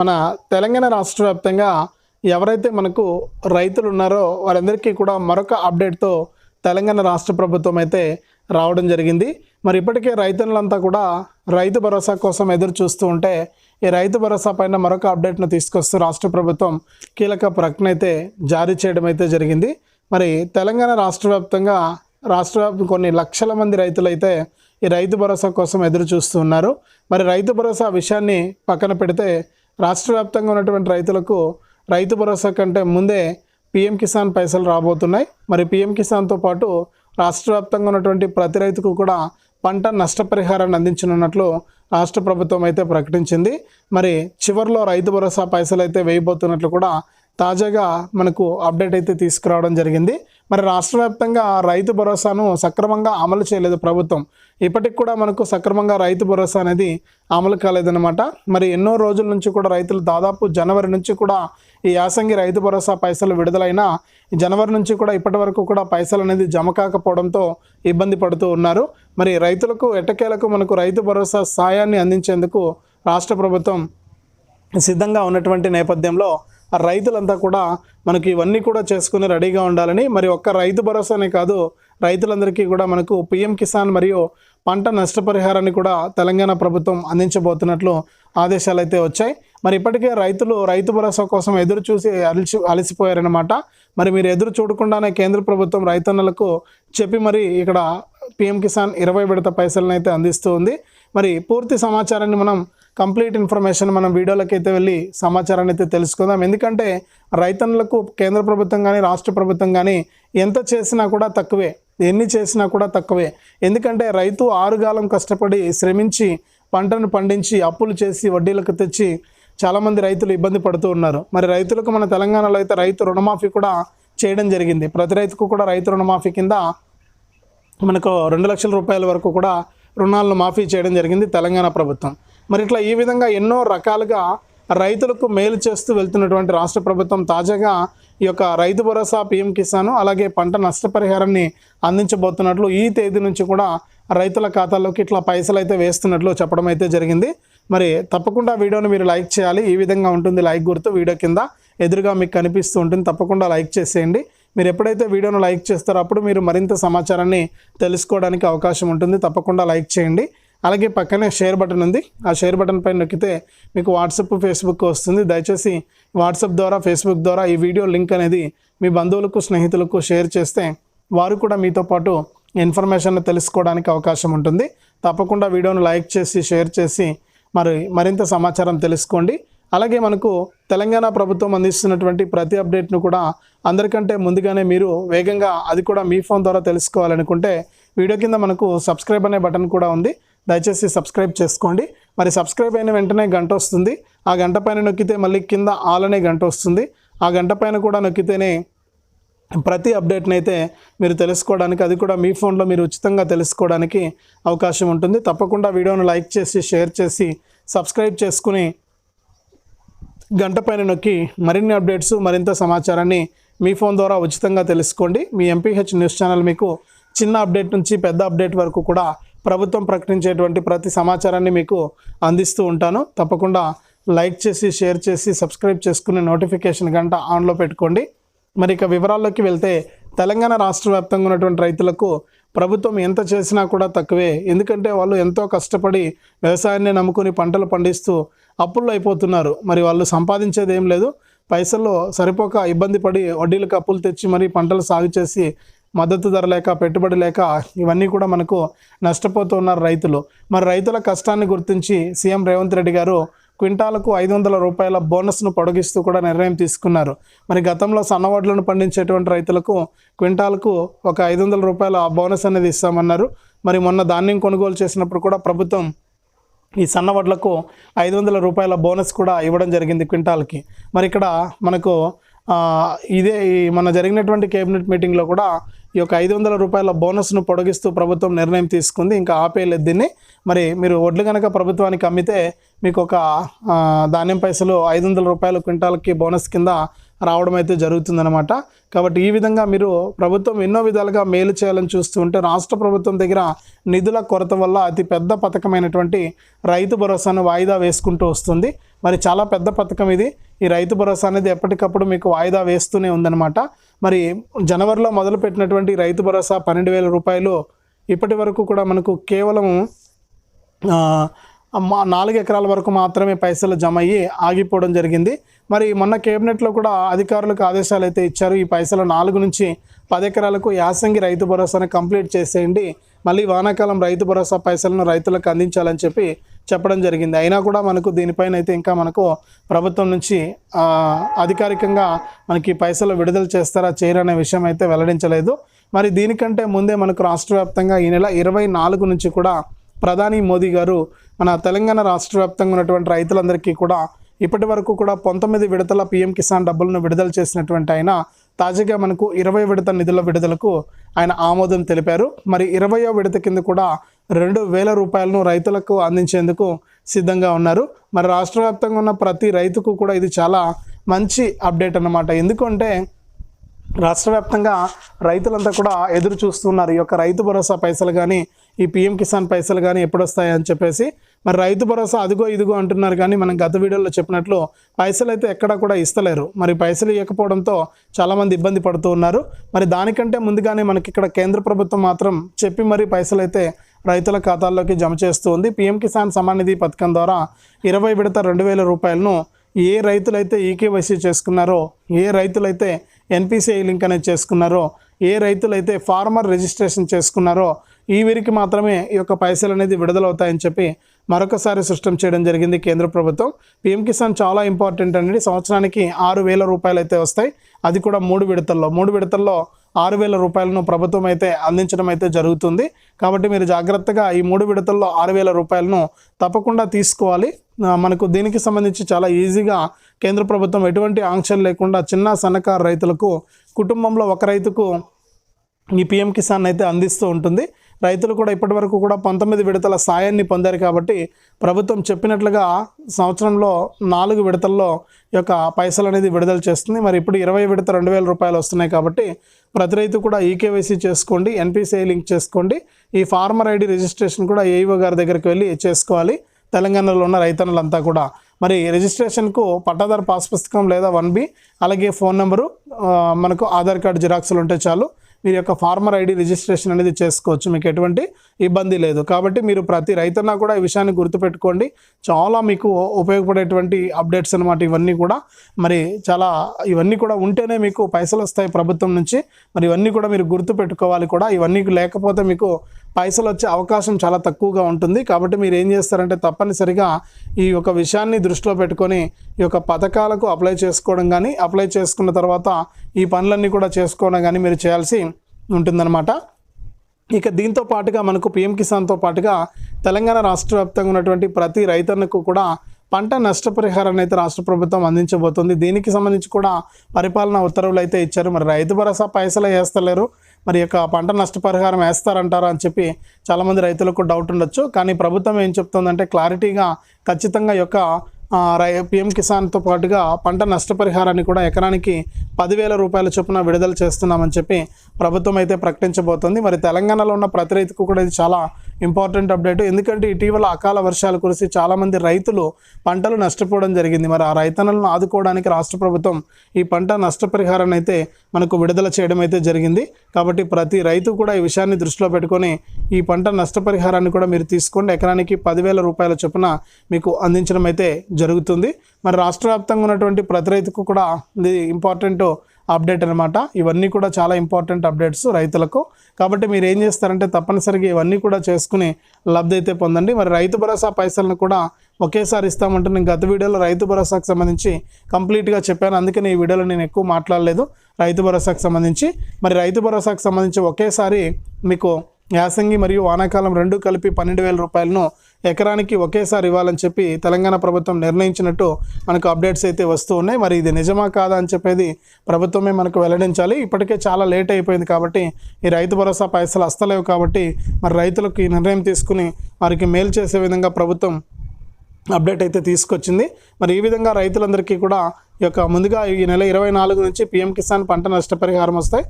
మన తెలంగాణ రాష్ట్ర వ్యాప్తంగా ఎవరైతే మనకు రైతులు ఉన్నారో వారందరికీ కూడా మరొక అప్డేట్తో తెలంగాణ రాష్ట్ర ప్రభుత్వం అయితే రావడం జరిగింది. మరి ఇప్పటికే రైతులంతా కూడా రైతు భరోసా కోసం ఎదురు చూస్తూ ఉంటే ఈ రైతు భరోసా పైన మరొక అప్డేట్ను తీసుకొస్తూ రాష్ట్ర ప్రభుత్వం కీలక ప్రకటన అయితే జారీ చేయడం అయితే జరిగింది. మరి తెలంగాణ రాష్ట్ర వ్యాప్తంగా రాష్ట్ర వ్యాప్తం కొన్ని లక్షల మంది రైతులైతే ఈ రైతు భరోసా కోసం ఎదురు చూస్తూ ఉన్నారు. మరి రైతు భరోసా విషయాన్ని పక్కన పెడితే రాష్ట్ర వ్యాప్తంగా ఉన్నటువంటి రైతులకు రైతు భరోసా కంటే ముందే పిఎం కిసాన్ పైసలు రాబోతున్నాయి. మరి పిఎం కిసాన్తో పాటు రాష్ట్ర వ్యాప్తంగా ఉన్నటువంటి ప్రతి రైతుకు కూడా పంట నష్టపరిహారాన్ని అందించనున్నట్లు రాష్ట్ర ప్రభుత్వం అయితే ప్రకటించింది. మరి చివరిలో రైతు భరోసా పైసలు అయితే వేయబోతున్నట్లు కూడా తాజాగా మనకు అప్డేట్ అయితే తీసుకురావడం జరిగింది. మరి రాష్ట్ర వ్యాప్తంగా రైతు భరోసాను సక్రమంగా అమలు చేయలేదు ప్రభుత్వం. ఇప్పటికి కూడా మనకు సక్రమంగా రైతు భరోసా అనేది అమలు కాలేదన్నమాట. మరి ఎన్నో రోజుల నుంచి కూడా రైతులు దాదాపు జనవరి నుంచి కూడా ఈ యాసంగి రైతు భరోసా పైసలు విడుదలైన జనవరి నుంచి కూడా ఇప్పటి వరకు కూడా పైసలు అనేది జమ కాకపోవడంతో ఇబ్బంది పడుతూ ఉన్నారు. మరి రైతులకు ఎట్టకేలకు మనకు రైతు భరోసా సాయాన్ని అందించేందుకు రాష్ట్ర ప్రభుత్వం సిద్ధంగా ఉన్నటువంటి నేపథ్యంలో ఆ రైతులంతా కూడా మనకి ఇవన్నీ కూడా చేసుకుని రెడీగా ఉండాలని మరి ఒక్క రైతు భరోసానే కాదు రైతులందరికీ కూడా మనకు పిఎం కిసాన్ మరియు పంట నష్టపరిహారాన్ని కూడా తెలంగాణ ప్రభుత్వం అందించబోతున్నట్లు ఆదేశాలు అయితే వచ్చాయి. మరి ఇప్పటికే రైతులు రైతు భరోసా కోసం ఎదురు చూసి అలిసి అలసిపోయారనమాట మరి మీరు ఎదురు చూడకుండానే కేంద్ర ప్రభుత్వం రైతన్నలకు చెప్పి మరి ఇక్కడ పిఎం కిసాన్ ఇరవై విడత పైసలను అయితే అందిస్తూ ఉంది. మరి పూర్తి సమాచారాన్ని మనం కంప్లీట్ ఇన్ఫర్మేషన్ మనం వీడియోలోకి అయితే వెళ్ళి సమాచారాన్ని అయితే తెలుసుకుందాం. ఎందుకంటే రైతన్నులకు కేంద్ర ప్రభుత్వం కానీ రాష్ట్ర ప్రభుత్వం కానీ ఎంత చేసినా కూడా తక్కువే. ఎన్ని చేసినా కూడా తక్కువే. ఎందుకంటే రైతు ఆరుగాలం కష్టపడి శ్రమించి పంటను పండించి అప్పులు చేసి వడ్డీలకు తెచ్చి చాలామంది రైతులు ఇబ్బంది పడుతూ ఉన్నారు. మరి రైతులకు మన తెలంగాణలో అయితే రైతు రుణమాఫీ కూడా చేయడం జరిగింది. ప్రతి రైతుకు కూడా రైతు రుణమాఫీ కింద మనకు రెండు లక్షల రూపాయల వరకు కూడా రుణాలను మాఫీ చేయడం జరిగింది తెలంగాణ ప్రభుత్వం. మరి ఇట్లా ఈ విధంగా ఎన్నో రకాలుగా రైతులకు మేలు చేస్తూ వెళ్తున్నటువంటి రాష్ట్ర ప్రభుత్వం తాజాగా ఈ యొక్క రైతు భరోసా పిఎం కిసాన్ అలాగే పంట నష్టపరిహారాన్ని అందించబోతున్నట్లు ఈ తేదీ నుంచి కూడా రైతుల ఖాతాల్లోకి ఇట్లా పైసలు అయితే వేస్తున్నట్లు చెప్పడం అయితే జరిగింది. మరి తప్పకుండా వీడియోని మీరు లైక్ చేయాలి. ఈ విధంగా ఉంటుంది లైక్ గుర్తు వీడియో కింద ఎదురుగా మీకు కనిపిస్తూ ఉంటుంది. తప్పకుండా లైక్ చేసేయండి. మీరు ఎప్పుడైతే వీడియోను లైక్ చేస్తారో అప్పుడు మీరు మరింత సమాచారాన్ని తెలుసుకోవడానికి అవకాశం ఉంటుంది. తప్పకుండా లైక్ చేయండి. అలాగే పక్కనే షేర్ బటన్ ఉంది. ఆ షేర్ బటన్ పైన నొక్కితే మీకు వాట్సాప్ ఫేస్బుక్ వస్తుంది. దయచేసి వాట్సాప్ ద్వారా ఫేస్బుక్ ద్వారా ఈ వీడియో లింక్ అనేది మీ బంధువులకు స్నేహితులకు షేర్ చేస్తే వారు కూడా మీతో పాటు ఇన్ఫర్మేషన్ తెలుసుకోవడానికి అవకాశం ఉంటుంది. తప్పకుండా వీడియోను లైక్ చేసి షేర్ చేసి మరి మరింత సమాచారం తెలుసుకోండి. అలాగే మనకు తెలంగాణ ప్రభుత్వం అందిస్తున్నటువంటి ప్రతి అప్డేట్ను కూడా అందరికంటే ముందుగానే మీరు వేగంగా అది కూడా మీ ఫోన్ ద్వారా తెలుసుకోవాలనుకుంటే వీడియో కింద మనకు సబ్స్క్రైబ్ అనే బటన్ కూడా ఉంది. దయచేసి సబ్స్క్రైబ్ చేసుకోండి. మరి సబ్స్క్రైబ్ అయిన వెంటనే గంట వస్తుంది. ఆ గంట పైన నొక్కితే మళ్ళీ కింద ఆల్ అనే గంట వస్తుంది. ఆ గంట పైన కూడా నొక్కితేనే ప్రతి అప్డేట్ని అయితే మీరు తెలుసుకోవడానికి అది కూడా మీ ఫోన్లో మీరు ఉచితంగా తెలుసుకోవడానికి అవకాశం ఉంటుంది. తప్పకుండా వీడియోను లైక్ చేసి షేర్ చేసి సబ్స్క్రైబ్ చేసుకుని గంట పైన నొక్కి మరిన్ని అప్డేట్స్ మరింత సమాచారాన్ని మీ ఫోన్ ద్వారా ఉచితంగా తెలుసుకోండి. మీ ఎంపీహెచ్ న్యూస్ ఛానల్ మీకు చిన్న అప్డేట్ నుంచి పెద్ద అప్డేట్ వరకు కూడా ప్రభుత్వం ప్రకటించేటువంటి ప్రతి సమాచారాన్ని మీకు అందిస్తూ ఉంటాను. తప్పకుండా లైక్ చేసి షేర్ చేసి సబ్స్క్రైబ్ చేసుకునే నోటిఫికేషన్ గంట ఆన్లో పెట్టుకోండి. మరి ఇక వివరాల్లోకి వెళ్తే తెలంగాణ రాష్ట్ర వ్యాప్తంగా ఉన్నటువంటి రైతులకు ప్రభుత్వం ఎంత చేసినా కూడా తక్కువే. ఎందుకంటే వాళ్ళు ఎంతో కష్టపడి వ్యవసాయాన్ని నమ్ముకుని పంటలు పండిస్తూ అప్పుల్లో అయిపోతున్నారు. మరి వాళ్ళు సంపాదించేది ఏం లేదు. పైసల్లో సరిపోక ఇబ్బంది పడి వడ్డీలకు అప్పులు తెచ్చి మరి పంటలు సాగు చేసి మద్దతు ధర లేక పెట్టుబడి లేక ఇవన్నీ కూడా మనకు నష్టపోతూ ఉన్నారు రైతులు. మరి రైతుల కష్టాన్ని గుర్తించి సీఎం రేవంత్ రెడ్డి గారు క్వింటాలకు ఐదు వందల రూపాయల బోనస్ను పొడిగిస్తూ కూడా నిర్ణయం తీసుకున్నారు. మరి గతంలో సన్నవడ్లను పండించేటువంటి రైతులకు క్వింటాలకు ఒక ఐదు వందల రూపాయల బోనస్ అనేది ఇస్తామన్నారు. మరి మొన్న ధాన్యం కొనుగోలు చేసినప్పుడు కూడా ప్రభుత్వం ఈ సన్న వడ్లకు ఐదు వందల రూపాయల బోనస్ కూడా ఇవ్వడం జరిగింది క్వింటాల్కి. మరి ఇక్కడ మనకు ఇదే ఈ మన జరిగినటువంటి కేబినెట్ మీటింగ్లో కూడా ఈ యొక్క ఐదు వందల రూపాయల బోనస్ను పొడిగిస్తూ ప్రభుత్వం నిర్ణయం తీసుకుంది. ఇంకా ఆపేయలేదు దీన్ని. మరి మీరు వడ్లు కనుక ప్రభుత్వానికి అమ్మితే మీకు ఒక ధాన్యం పైసలు ఐదు వందల రూపాయల క్వింటాల్కి బోనస్ కింద రావడం అయితే జరుగుతుందన్నమాట. కాబట్టి ఈ విధంగా మీరు ప్రభుత్వం ఎన్నో విధాలుగా మేలు చేయాలని చూస్తూ ఉంటే రాష్ట్ర ప్రభుత్వం దగ్గర నిధుల కొరత వల్ల అతి పెద్ద పథకమైనటువంటి రైతు భరోసాను వాయిదా వేసుకుంటూ వస్తుంది. మరి చాలా పెద్ద పథకం ఇది. ఈ రైతు భరోసా అనేది ఎప్పటికప్పుడు మీకు వాయిదా వేస్తూనే ఉందన్నమాట. మరి జనవరిలో మొదలుపెట్టినటువంటి రైతు భరోసా పన్నెండు వేల రూపాయలు ఇప్పటి వరకు కూడా మనకు కేవలం మా నాలుగు ఎకరాల వరకు మాత్రమే పైసలు జమ అయ్యి ఆగిపోవడం జరిగింది. మరి మొన్న కేబినెట్లో కూడా అధికారులకు ఆదేశాలు అయితే ఇచ్చారు ఈ పైసలు నాలుగు నుంచి పది ఎకరాలకు యాసంగి రైతు భరోసాను కంప్లీట్ చేసేయండి. మళ్ళీ వానాకాలం రైతు భరోసా పైసలను రైతులకు అందించాలని చెప్పి చెప్పడం జరిగింది. అయినా కూడా మనకు దీనిపైన అయితే ఇంకా మనకు ప్రభుత్వం నుంచి అధికారికంగా మనకి పైసలు విడుదల చేస్తారా చేయరనే విషయం అయితే వెల్లడించలేదు. మరి దీనికంటే ముందే మనకు రాష్ట్ర వ్యాప్తంగా ఈ నెల ఇరవై నాలుగు నుంచి కూడా ప్రధాని మోదీ గారు మన తెలంగాణ రాష్ట్ర వ్యాప్తంగా ఉన్నటువంటి రైతులందరికీ కూడా ఇప్పటి వరకు కూడా పంతొమ్మిది విడతల పీఎం కిసాన్ డబ్బులను విడుదల చేసినటువంటి ఆయన తాజాగా మనకు ఇరవై విడత నిధుల విడుదలకు ఆయన ఆమోదం తెలిపారు. మరి ఇరవయో విడత కింద కూడా రెండు వేల రూపాయలను రైతులకు అందించేందుకు సిద్ధంగా ఉన్నారు. మరి రాష్ట్ర వ్యాప్తంగా ఉన్న ప్రతి రైతుకు కూడా ఇది చాలా మంచి అప్డేట్ అన్నమాట. ఎందుకంటే రాష్ట్ర వ్యాప్తంగా రైతులంతా కూడా ఎదురు చూస్తున్నారు. ఈ యొక్క రైతు భరోసా పైసలు కానీ ఈ పిఎం కిసాన్ పైసలు కానీ ఎప్పుడు వస్తాయని చెప్పేసి. మరి రైతు భరోసా అదిగో ఇదిగో అంటున్నారు కానీ మనం గత వీడియోలో చెప్పినట్లు పైసలు అయితే ఎక్కడా కూడా ఇస్తలేరు. మరి పైసలు ఇవ్వకపోవడంతో చాలామంది ఇబ్బంది పడుతూ ఉన్నారు. మరి దానికంటే ముందుగానే మనకి ఇక్కడ కేంద్ర ప్రభుత్వం మాత్రం చెప్పి మరి పైసలు అయితే రైతుల ఖాతాల్లోకి జమ చేస్తూ ఉంది. పిఎం కిసాన్ సమాన్ నిధి పథకం ద్వారా ఇరవై విడత రెండు వేల రూపాయలను ఏ రైతులైతే ఈకేవైసీ చేసుకున్నారో ఏ రైతులైతే ఎన్పిసిఐ లింక్ అనేది చేసుకున్నారో ఏ రైతులైతే ఫార్మర్ రిజిస్ట్రేషన్ చేసుకున్నారో ఈ వీరికి మాత్రమే ఈ యొక్క పైసలు అనేది విడుదలవుతాయని చెప్పి మరొకసారి సృష్టం చేయడం జరిగింది కేంద్ర ప్రభుత్వం. పిఎం కిసాన్ చాలా ఇంపార్టెంట్ అనేది సంవత్సరానికి ఆరు వేల రూపాయలు అయితే వస్తాయి. అది కూడా మూడు విడతల్లో. మూడు విడతల్లో ఆరు వేల రూపాయలను ప్రభుత్వం అయితే అందించడం అయితే జరుగుతుంది. కాబట్టి మీరు జాగ్రత్తగా ఈ మూడు విడతల్లో ఆరు వేల రూపాయలను తప్పకుండా తీసుకోవాలి. మనకు దీనికి సంబంధించి చాలా ఈజీగా కేంద్ర ప్రభుత్వం ఎటువంటి ఆంక్షలు లేకుండా చిన్న సన్నకారు రైతులకు కుటుంబంలో ఒక రైతుకు ఈ పిఎం కిసాన్ అయితే అందిస్తూ ఉంటుంది. రైతులు కూడా ఇప్పటివరకు కూడా పంతొమ్మిది విడతల సాయాన్ని పొందారు కాబట్టి ప్రభుత్వం చెప్పినట్లుగా సంవత్సరంలో నాలుగు విడతల్లో యొక్క పైసలు అనేది విడుదల చేస్తుంది. మరి ఇప్పుడు ఇరవై విడత రెండు వేల రూపాయలు వస్తున్నాయి కాబట్టి ప్రతి రైతు కూడా ఈకేవైసీ చేసుకోండి ఎన్పిసిఐ లింక్ చేసుకోండి ఈ ఫార్మర్ ఐడి రిజిస్ట్రేషన్ కూడా ఏఈఓ గారి దగ్గరికి వెళ్ళి చేసుకోవాలి. తెలంగాణలో ఉన్న రైతన్నులంతా కూడా. మరి రిజిస్ట్రేషన్కు పట్టాదారు పాస్ పుస్తకం లేదా వన్ బి అలాగే ఫోన్ నెంబరు మనకు ఆధార్ కార్డు జిరాక్సులు ఉంటే చాలు. మీరు యొక్క ఫార్మర్ ఐడి రిజిస్ట్రేషన్ అనేది చేసుకోవచ్చు. మీకు ఎటువంటి ఇబ్బంది లేదు. కాబట్టి మీరు ప్రతి రైతన్నా కూడా ఈ విషయాన్ని గుర్తుపెట్టుకోండి. చాలా మీకు ఉపయోగపడేటువంటి అప్డేట్స్ అనమాట ఇవన్నీ కూడా. మరి చాలా ఇవన్నీ కూడా ఉంటేనే మీకు పైసలు వస్తాయి ప్రభుత్వం నుంచి. మరి ఇవన్నీ కూడా మీరు గుర్తుపెట్టుకోవాలి కూడా. ఇవన్నీ లేకపోతే మీకు పైసలు వచ్చే అవకాశం చాలా తక్కువగా ఉంటుంది. కాబట్టి మీరు ఏం చేస్తారంటే తప్పనిసరిగా ఈ యొక్క విషయాన్ని దృష్టిలో పెట్టుకొని ఈ యొక్క పథకాలకు అప్లై చేసుకోవడం కానీ అప్లై చేసుకున్న తర్వాత ఈ పనులన్నీ కూడా చేసుకోవడం కానీ మీరు చేయాల్సి ఉంటుందన్నమాట. ఇక దీంతో పాటుగా మనకు పిఎం కిసాన్తో పాటుగా తెలంగాణ రాష్ట్ర వ్యాప్తంగా ఉన్నటువంటి ప్రతి రైతన్నకు కూడా పంట నష్టపరిహారాన్ని అయితే రాష్ట్ర ప్రభుత్వం అందించబోతుంది. దీనికి సంబంధించి కూడా పరిపాలన ఉత్తర్వులు అయితే ఇచ్చారు. మరి రైతు భరోసా పైసలు వేస్తలేరు. మరి యొక్క పంట నష్టపరిహారం వేస్తారంటారా అని చెప్పి చాలామంది రైతులకు డౌట్ ఉండొచ్చు. కానీ ప్రభుత్వం ఏం చెప్తుందంటే క్లారిటీగా ఖచ్చితంగా యొక్క రై పిఎం కిసాన్తో పాటుగా పంట నష్టపరిహారాన్ని కూడా ఎకరానికి పదివేల రూపాయల చొప్పున విడుదల చేస్తున్నామని చెప్పి ప్రభుత్వం అయితే ప్రకటించబోతోంది. మరి తెలంగాణలో ఉన్న ప్రతి రైతుకు కూడా ఇది చాలా ఇంపార్టెంట్ అప్డేట్. ఎందుకంటే ఇటీవల అకాల వర్షాలు కురిసి చాలామంది రైతులు పంటలు నష్టపోవడం జరిగింది. మరి ఆ రైతన్నలను ఆదుకోవడానికి రాష్ట్ర ప్రభుత్వం ఈ పంట నష్టపరిహారాన్ని అయితే మనకు విడుదల చేయడం అయితే జరిగింది. కాబట్టి ప్రతి రైతు కూడా ఈ విషయాన్ని దృష్టిలో పెట్టుకొని ఈ పంట నష్టపరిహారాన్ని కూడా మీరు తీసుకోండి. ఎకరానికి పదివేల రూపాయల చొప్పున మీకు అందించడం అయితే జరుగుతుంది. మరి రాష్ట్ర వ్యాప్తంగా ఉన్నటువంటి ప్రతి రైతుకు కూడా ఇది ఇంపార్టెంట్ అప్డేట్ అనమాట ఇవన్నీ కూడా చాలా ఇంపార్టెంట్ అప్డేట్స్ రైతులకు. కాబట్టి మీరు ఏం చేస్తారంటే తప్పనిసరిగా ఇవన్నీ కూడా చేసుకుని లబ్ధి అయితే పొందండి. మరి రైతు భరోసా పైసలను కూడా ఒకేసారి ఇస్తామంటే నేను గత వీడియోలో రైతు భరోసాకు సంబంధించి కంప్లీట్గా చెప్పాను. అందుకని ఈ వీడియోలో నేను ఎక్కువ మాట్లాడలేదు. రైతు భరోసాకు సంబంధించి. మరి రైతు భరోసాకు సంబంధించి ఒకేసారి మీకు యాసంగి మరియు వానాకాలం రెండు కలిపి పన్నెండు వేల రూపాయలను ఎకరానికి ఒకేసారి ఇవ్వాలని చెప్పి తెలంగాణ ప్రభుత్వం నిర్ణయించినట్టు మనకు అప్డేట్స్ అయితే వస్తూ ఉన్నాయి. మరి ఇది నిజమా కాదా అని చెప్పేది ప్రభుత్వమే మనకు వెల్లడించాలి. ఇప్పటికే చాలా లేట్ అయిపోయింది కాబట్టి ఈ రైతు భరోసా పైసలు అస్తలేవు కాబట్టి మరి రైతులకు ఈ నిర్ణయం తీసుకుని వారికి మేలు చేసే విధంగా ప్రభుత్వం అప్డేట్ అయితే తీసుకొచ్చింది. మరి ఈ విధంగా రైతులందరికీ కూడా ఈ యొక్క ముందుగా ఈ నెల ఇరవై నాలుగు నుంచి పిఎం కిసాన్ పంట నష్టపరిహారం వస్తాయి.